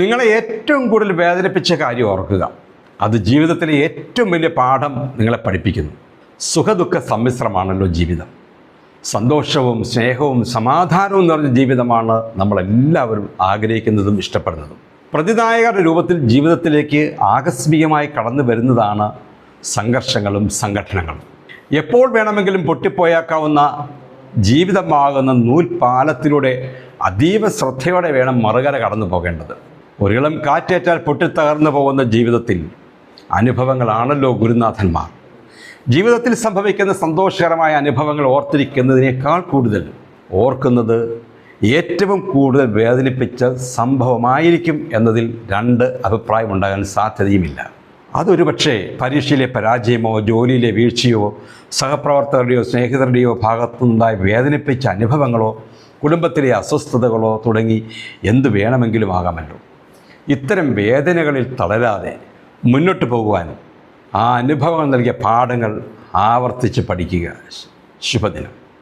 നിങ്ങളെ ഏറ്റവും കൂടുതൽ വേദനിപ്പിച്ച കാര്യം ഓർക്കുക. അത് ജീവിതത്തിലെ ഏറ്റവും വലിയ പാഠം നിങ്ങളെ പഠിപ്പിക്കുന്നു. സുഖദുഃഖ സമ്മിശ്രമാണല്ലോ ജീവിതം. സന്തോഷവും സ്നേഹവും സമാധാനവും നിറഞ്ഞ ജീവിതമാണ് നമ്മളെല്ലാവരും ആഗ്രഹിക്കുന്നതും ഇഷ്ടപ്പെടുന്നതും. പ്രതിനായകരുടെ രൂപത്തിൽ ജീവിതത്തിലേക്ക് ആകസ്മികമായി കടന്നു വരുന്നതാണ് സംഘർഷങ്ങളും സംഘടനകളും. എപ്പോൾ വേണമെങ്കിലും പൊട്ടിപ്പോയാക്കാവുന്ന ജീവിതമാകുന്ന നൂൽപാലത്തിലൂടെ അതീവ ശ്രദ്ധയോടെ വേണം മറുകര കടന്നു പോകേണ്ടത് ഒരിളം കാറ്റേറ്റാൽ പൊട്ടിത്തകർന്നു പോകുന്ന ജീവിതത്തിൽ അനുഭവങ്ങളാണല്ലോ ഗുരുനാഥന്മാർ. ജീവിതത്തിൽ സംഭവിക്കുന്ന സന്തോഷകരമായ അനുഭവങ്ങൾ ഓർത്തിരിക്കുന്നതിനേക്കാൾ കൂടുതൽ ഓർക്കുന്നത് ഏറ്റവും കൂടുതൽ വേദനിപ്പിച്ച സംഭവമായിരിക്കും എന്നതിൽ രണ്ട് അഭിപ്രായമുണ്ടാകാൻ സാധ്യതയുമില്ല. അതൊരു പക്ഷേ പരീക്ഷയിലെ പരാജയമോ ജോലിയിലെ വീഴ്ചയോ സഹപ്രവർത്തകരുടെയോ സ്നേഹിതരുടെയോ ഭാഗത്തുനിന്നുണ്ടായ വേദനിപ്പിച്ച അനുഭവങ്ങളോ കുടുംബത്തിലെ അസ്വസ്ഥതകളോ തുടങ്ങി എന്തു വേണമെങ്കിലും ആകാമല്ലോ. ഇത്തരം വേദനകളിൽ തളരാതെ മുന്നോട്ട് പോകുവാൻ ആ അനുഭവങ്ങൾ നൽകിയ പാഠങ്ങൾ ആവർത്തിച്ച് പഠിക്കുക. ശുഭദിനം.